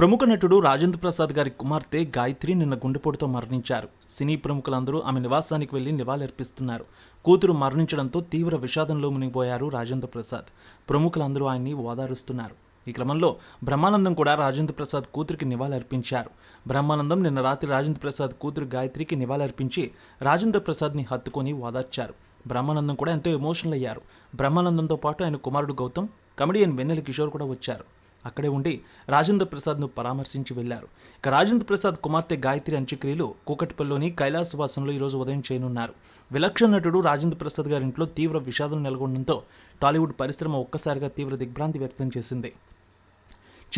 ప్రముఖ నటుడు రాజేంద్ర ప్రసాద్ గారి కుమార్తె గాయత్రి నిన్న గుండెపోటుతో మరణించారు. సినీ ప్రముఖులందరూ ఆమె నివాసానికి వెళ్ళి నివాళులర్పిస్తున్నారు. కూతురు మరణించడంతో తీవ్ర విషాదంలో మునిగిపోయారు రాజేంద్ర ప్రసాద్. ప్రముఖులందరూ ఆయన్ని ఓదారుస్తున్నారు. ఈ క్రమంలో బ్రహ్మానందం కూడా రాజేంద్ర ప్రసాద్ కూతురికి నివాళులర్పించారు. బ్రహ్మానందం నిన్న రాత్రి రాజేంద్ర ప్రసాద్ కూతురు గాయత్రికి నివాళులర్పించి రాజేంద్ర ప్రసాద్ని హత్తుకొని ఓదార్చారు. బ్రహ్మానందం కూడా ఎంతో ఎమోషనల్ అయ్యారు బ్రహ్మానందంతో పాటు ఆయన కుమారుడు గౌతమ్ కమెడియన్ వెన్నెల కిషోర్ కూడా వచ్చారు. అక్కడే ఉండి రాజేంద్ర ప్రసాద్ను పరామర్శించి వెళ్ళారు ఇక రాజేంద్ర ప్రసాద్ కుమార్తె గాయత్రి అంత్యక్రియలు కూకట్పల్లిలోని కైలాసవాసంలో ఈరోజు ఉదయం చేయనున్నారు. విలక్షణ నటుడు రాజేంద్ర ప్రసాద్ గారి ఇంట్లో తీవ్ర విషాదం నెలకొనడంతో టాలీవుడ్ పరిశ్రమ ఒక్కసారిగా తీవ్ర దిగ్భ్రాంతి వ్యక్తం చేసింది.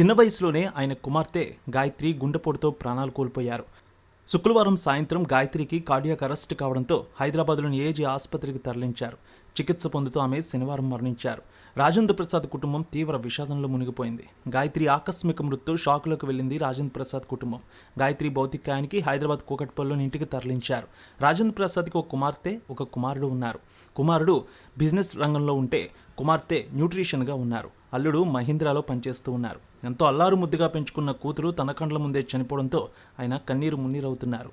చిన్న వయసులోనే ఆయన కుమార్తె గాయత్రి గుండెపోటుతో ప్రాణాలు కోల్పోయారు. శుక్రవారం సాయంత్రం గాయత్రికి కార్డియాక్ అరెస్ట్ కావడంతో హైదరాబాద్లోని ఏజీ ఆసుపత్రికి తరలించారు. చికిత్స పొందుతూ ఆమె శనివారం మరణించారు. రాజేంద్ర ప్రసాద్ కుటుంబం తీవ్ర విషాదంలో మునిగిపోయింది. గాయత్రి ఆకస్మిక మృত্যు షాక్లోకి వెళ్ళింది రాజేంద్ర ప్రసాద్ కుటుంబం. గాయత్రి భౌతికాయానికి హైదరాబాద్ కూకట్పల్లిలోని ఇంటికి తరలించారు. రాజేంద్ర ప్రసాద్కి ఒక కుమార్తె ఒక కుమారుడు ఉన్నారు. కుమారుడు బిజినెస్ రంగంలో ఉంటే కుమార్తె న్యూట్రిషన్గా ఉన్నారు. అల్లుడు మహీంద్రాలో పనిచేస్తూ ఉన్నారు. ఎంతో అల్లారు ముద్దుగా పెంచుకున్న కూతురు తన కండ్ల ముందే చనిపోవడంతో ఆయన కన్నీరు మున్నీరవుతున్నారు.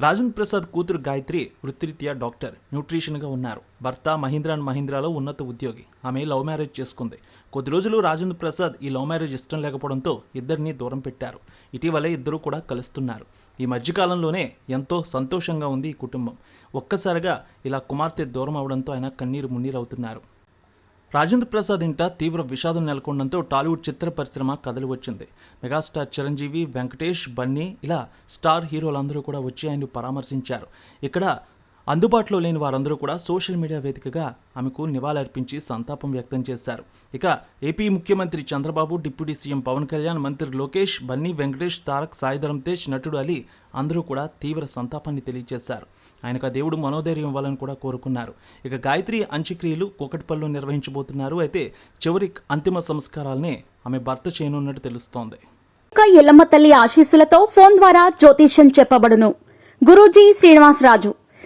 రాజేంద్ర ప్రసాద్ కూతురు గాయత్రి వృత్తిరీత్యా డాక్టర్ న్యూట్రిషన్గా ఉన్నారు. భర్త మహీంద్రా అండ్ మహీంద్రాలో ఉన్నత ఉద్యోగి. ఆమె లవ్ మ్యారేజ్ చేసుకుంది. కొద్ది రోజులు రాజేంద్ర ప్రసాద్ ఈ లవ్ మ్యారేజ్ ఇష్టం లేకపోవడంతో ఇద్దరిని దూరం పెట్టారు. ఇటీవలే ఇద్దరు కూడా కలుస్తున్నారు. ఈ మధ్యకాలంలోనే ఎంతో సంతోషంగా ఉంది ఈ కుటుంబం. ఒక్కసారిగా ఇలా కుమార్తె దూరం అవడంతో ఆయన కన్నీరు మున్నీరవుతున్నారు. రాజేంద్ర ప్రసాద్ ఇంట తీవ్ర విషాదం నెలకొనడంతో టాలీవుడ్ చిత్ర పరిశ్రమ కదలి వచ్చింది మెగాస్టార్ చిరంజీవి వెంకటేష్ బన్నీ ఇలా స్టార్ హీరోలందరూ కూడా వచ్చి ఆయన్ని పరామర్శించారు. ఇక్కడ అందుబాటులో లేని వారందరూ కూడా సోషల్ మీడియా వేదికగా ఆమెకు నివాళులర్పించి సంతాపం వ్యక్తం చేశారు. ఇక ఏపీ ముఖ్యమంత్రి చంద్రబాబు డిప్యూటీ సీఎం పవన్ కళ్యాణ్ మంత్రి లోకేష్ బన్నీ వెంకటేష్ తారక్ సాయిధరం తేజ్ నటుడు అలీ అందరూ కూడా తీవ్ర సంతాపాన్ని తెలియజేశారు. ఆయనకు దేవుడు మనోధైర్యం ఇవ్వాలని కూడా కోరుకున్నారు. ఇక గాయత్రి అంత్యక్రియలు కూకట్పల్లిలో నిర్వహించబోతున్నారు. అయితే చివరి అంతిమ సంస్కారాలనే ఆమె భర్త చేయనున్నట్టు తెలుస్తోంది. యొక్క ఎల్లమ్మ తల్లి ఆశీస్సులతో ఫోన్ ద్వారా జ్యోతిష్యం చెప్పబడును. గురూజీ శ్రీనివాసరాజు.